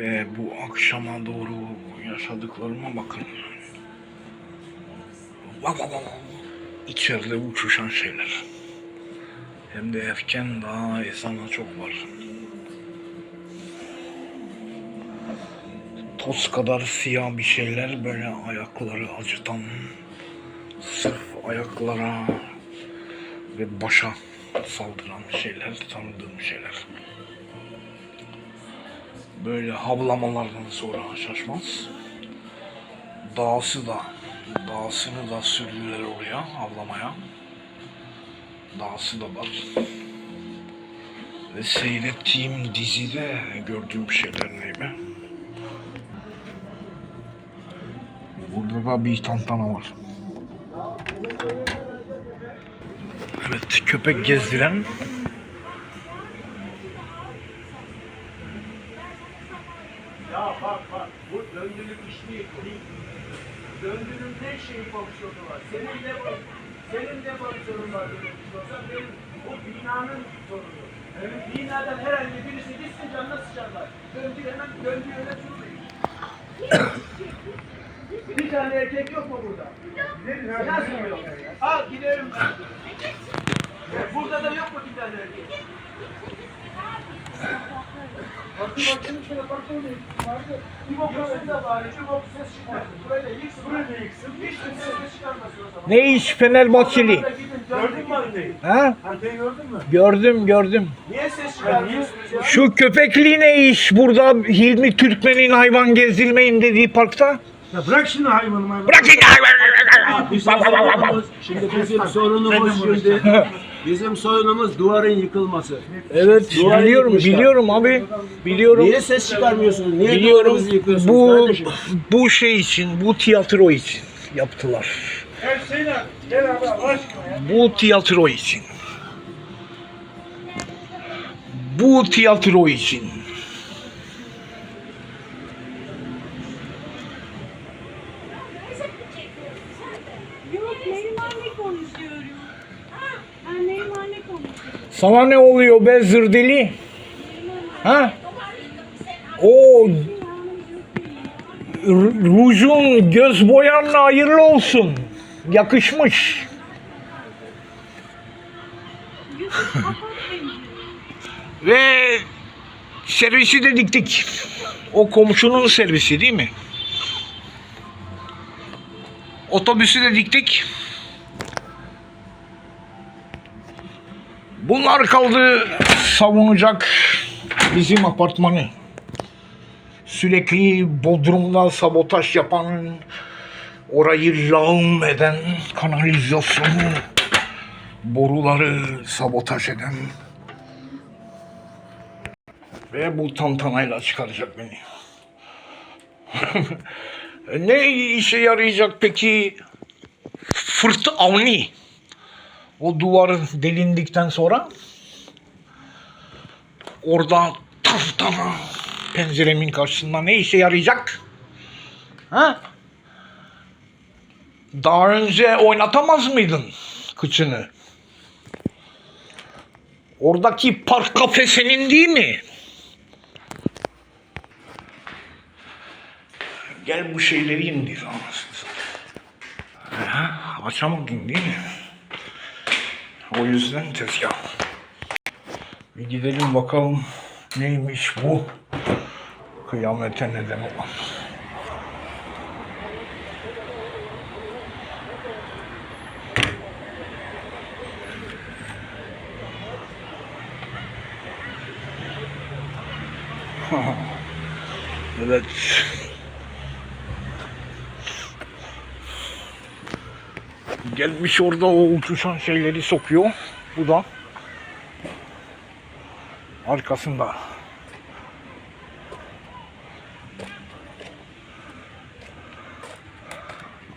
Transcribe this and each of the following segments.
Ve bu akşama doğru yaşadıklarıma bakın. İçeride uçuşan şeyler. Hem de erken daha ezana çok var. Toz kadar siyah bir şeyler böyle ayakları acıtan sırf ayaklara ve başa saldıran şeyler, tanıdığım şeyler. Böyle havlamalardan sonra şaşmaz. Dağısı da, dağısını da sürdüler oraya havlamaya. Dağısı da var. Ve seyrettiğim dizide gördüğüm şeyler neydi? Burada da bir tantana var. Evet, köpek gezdiren Ya bak bak bu döndürüm iş değil. değil. Şey komisyonu var. Senin de senin de komisyonun var böyle bir şey olsa benim o binanın sorunu. Yani binadan herhangi birisi gitsin canına sıçarlar. Döndür hemen döndüğü yönetim Bir tane erkek yok mu burada? Nasıl yok? Al gidelim. Ya burada da yok mu bir tane erkek? Ne iş Fenerbahçeli? Gördün mü Hande'yi? Ha? Hande'yi gördün mü? Gördüm gördüm. Niye ses çıkarmıyorsunuz ya? Şu köpekli ne iş burada Hilmi Türkmen'in hayvan gezdirmeyin dediği parkta? Ya bırak şimdi hayvanı hayvanı. Bırakın Bizim sorunumuz, şimdi bizim sorunumuz şimdi, bizim sorunumuz duvarın yıkılması. Evet Duvarı biliyorum yıkmışlar. biliyorum abi. Biliyorum. Niye ses çıkarmıyorsunuz? Niye Biliyorum. duvarımızı yıkıyorsunuz Bu kardeşim? bu şey için, bu tiyatro için yaptılar. Bu tiyatro için. Bu tiyatro için. Sana ne oluyor be zırdeli? Ha? O rujun göz boyanla hayırlı olsun. Yakışmış. Ve servisi de diktik. O komşunun servisi değil mi? Otobüsü de diktik. Bunlar kaldı savunacak bizim apartmanı. Sürekli Bodrum'da sabotaj yapan, orayı lağım eden, kanalizasyonu, boruları sabotaj eden ve bu tantanayla çıkaracak beni. ne işe yarayacak peki fırt avni? O duvar delindikten sonra orada tantana penceremin karşısında ne işe yarayacak? Ha? Daha önce oynatamaz mıydın kıçını? Oradaki park kafe senin değil mi? Gel bu şeyleri indir anasını açamadın değil mi? O yüzden tezgah. Bir gidelim bakalım neymiş bu kıyamete neden olan. Evet. Gelmiş orada o uçuşan şeyleri sokuyor. Bu da arkasında.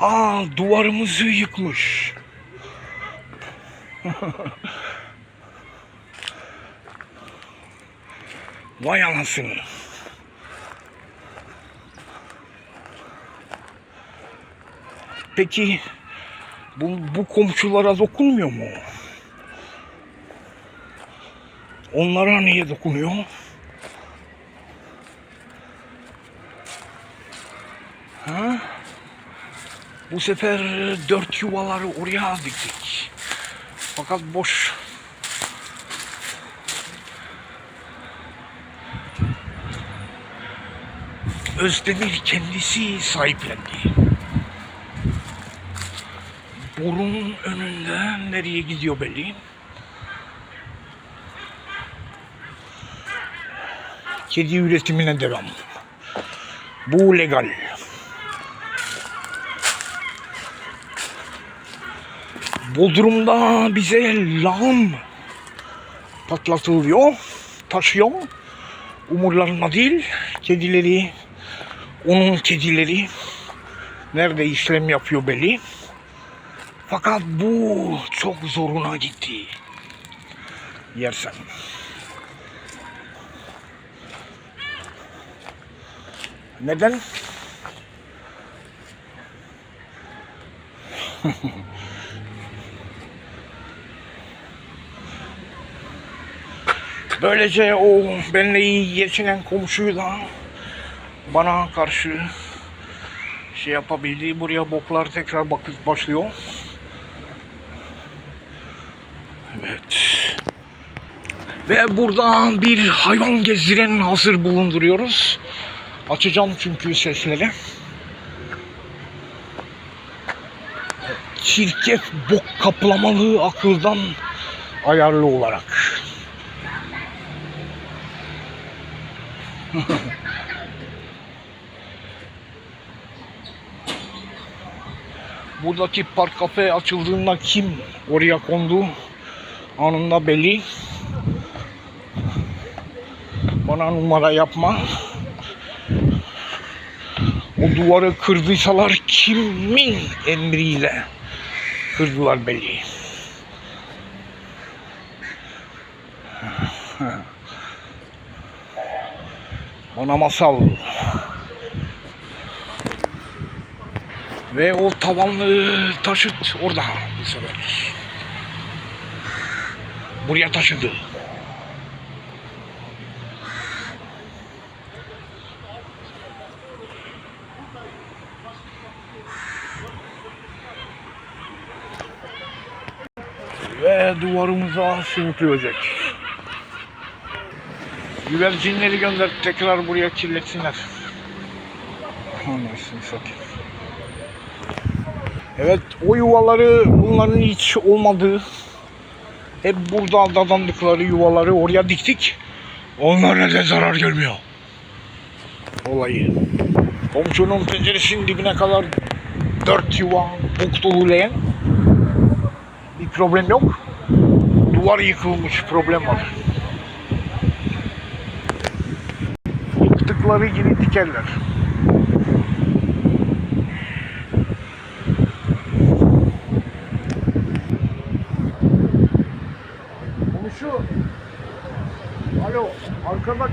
Aa duvarımızı yıkmış. Vay anasını. Peki bu, bu komşulara dokunmuyor mu? Onlara niye dokunuyor? Ha? Bu sefer dört yuvaları oraya diktik. Fakat boş. Özdemir kendisi sahiplendi. Borunun önünden nereye gidiyor belli. Kedi üretimine devam. Bu legal. Bodrum'da bize lağım patlatılıyor, taşıyor. Umurlarında değil, kedileri, onun kedileri nerede işlem yapıyor belli. Fakat bu çok zoruna gitti. Yersen. Neden? Böylece o benimle iyi geçinen komşuyu da bana karşı şey yapabildi. Buraya boklar tekrar bakıp başlıyor. Evet. Ve burada bir hayvan gezdiren hazır bulunduruyoruz. Açacağım çünkü sesleri. Çirkef bok kaplamalı akıldan ayarlı olarak. Buradaki park kafe açıldığında kim oraya kondu anında belli. Bana numara yapma. O duvarı kırdıysalar kimin emriyle kırdılar belli. Bana masal. Ve o tavanlı taşıt orada bu sefer. Buraya taşıdı. Ve duvarımıza sümükleyecek. Güvercinleri gönder tekrar buraya kirletsinler. Anasını satayım. Evet o yuvaları bunların hiç olmadığı hep burada dadandıkları yuvaları oraya diktik. Onlar neden zarar görmüyor? Olayı. Komşunun penceresinin dibine kadar dört yuva bok dolu leğen. Bir problem yok. Duvar yıkılmış problem var. Yıktıkları gibi dikerler.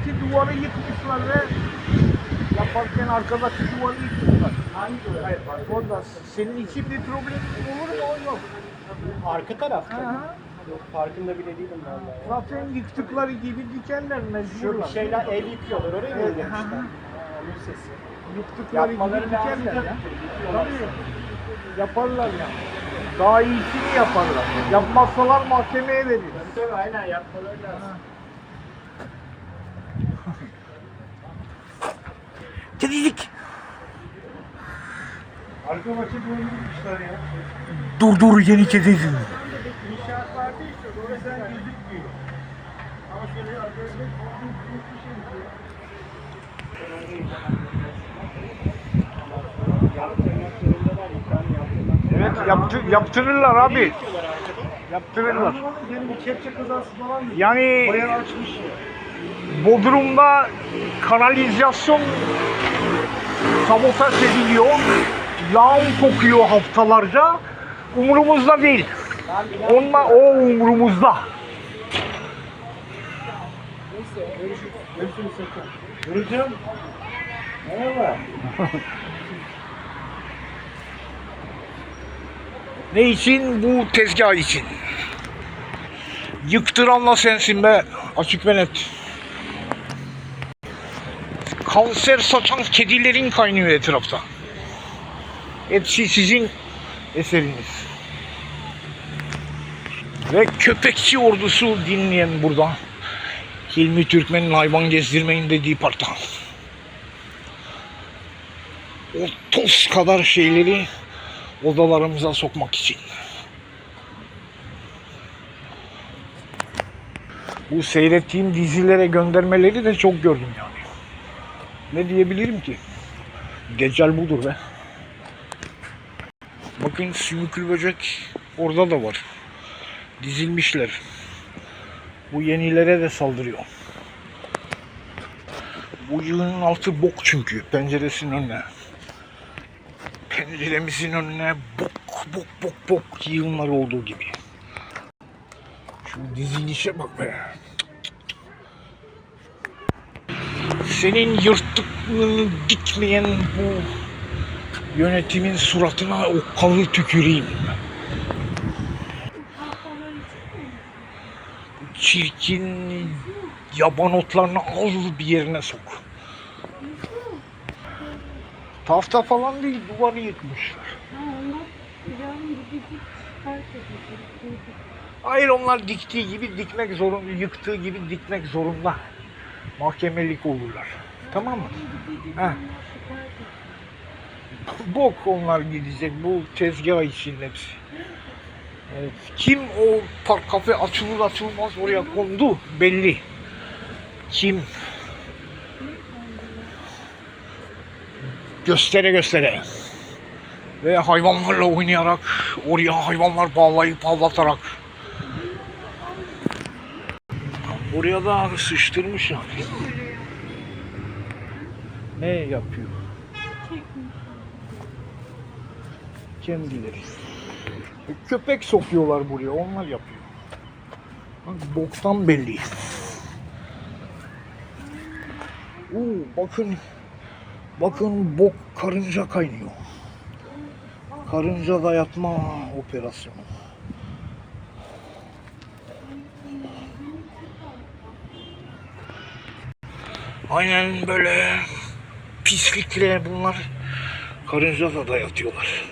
Arkadaki duvarı yıkmışlar ve yaparken arkadaki duvarı yıkmışlar. Hangi duvar? Hayır, bak orada senin için bir problem olur mu? Yok. Arka tarafta. Hı. Yok farkında bile değilim vallahi. Zaten yıktıkları gibi dikerler Şu mecburlar. bir şeyler ev yıkıyorlar oraya mı Evet. Ha, Onun sesi. Yıktıkları gibi Yapmaları lazım dikerler ya. Tabii. Yaparlar ya. Daha iyisini yaparlar. Yapmazsalar mahkemeye verir. Tabii tabii aynen yapmaları lazım. Kedicik. Arka bahçe döndürmüşler ya. Dur dur yeni kedicik. İnşaat vardı işte. Oradan gözükmüyor. Ama şöyle arkaya bir şey Evet yaptı, yaptırırlar abi. Yaptırırlar. Benim bu kepçe kazası falan yok. Yani Bayağı açmış ya. Bodrum'da kanalizasyon sabotaj ediliyor. Lağım kokuyor haftalarca. Umurumuzda değil. Onunla o umurumuzda. Merhaba. Ne için? Bu tezgah için. Yıktıranla sensin be. Açık ve net. Kanser saçan kedilerin kaynıyor etrafta. Hepsi sizin eseriniz. Ve köpekçi ordusu dinleyen burada. Hilmi Türkmen'in hayvan gezdirmeyin dediği parta. O toz kadar şeyleri odalarımıza sokmak için. Bu seyrettiğim dizilere göndermeleri de çok gördüm yani. Ne diyebilirim ki? Deccal budur be. Bakın sümüklü böcek orada da var. Dizilmişler. Bu yenilere de saldırıyor. Bu yığının altı bok çünkü penceresinin önüne. Penceremizin önüne bok bok bok bok yığınlar olduğu gibi. Şu dizilişe bak be. Senin yırtıklığını dikmeyen bu yönetimin suratına o kanı tüküreyim. Çirkin yaban otlarını al bir yerine sok. Tafta falan değil duvarı yıkmışlar. Hayır onlar diktiği gibi dikmek zorunda, yıktığı gibi dikmek zorunda. Mahkemelik olurlar. Tamam mı? Ha. Bok onlar gidecek bu tezgah için hepsi. Evet. Kim o park kafe açılır açılmaz oraya kondu belli. Kim? Göstere göstere. Ve hayvanlarla oynayarak, oraya hayvanlar bağlayıp avlatarak. Buraya da sıçtırmış yani. Ne yapıyor? Kendileri. E, Köpek sokuyorlar buraya, onlar yapıyor. Bak boktan belli. Oo, bakın, bakın bok karınca kaynıyor. Karınca dayatma operasyonu. Aynen böyle pislikle bunlar karınca da dayatıyorlar.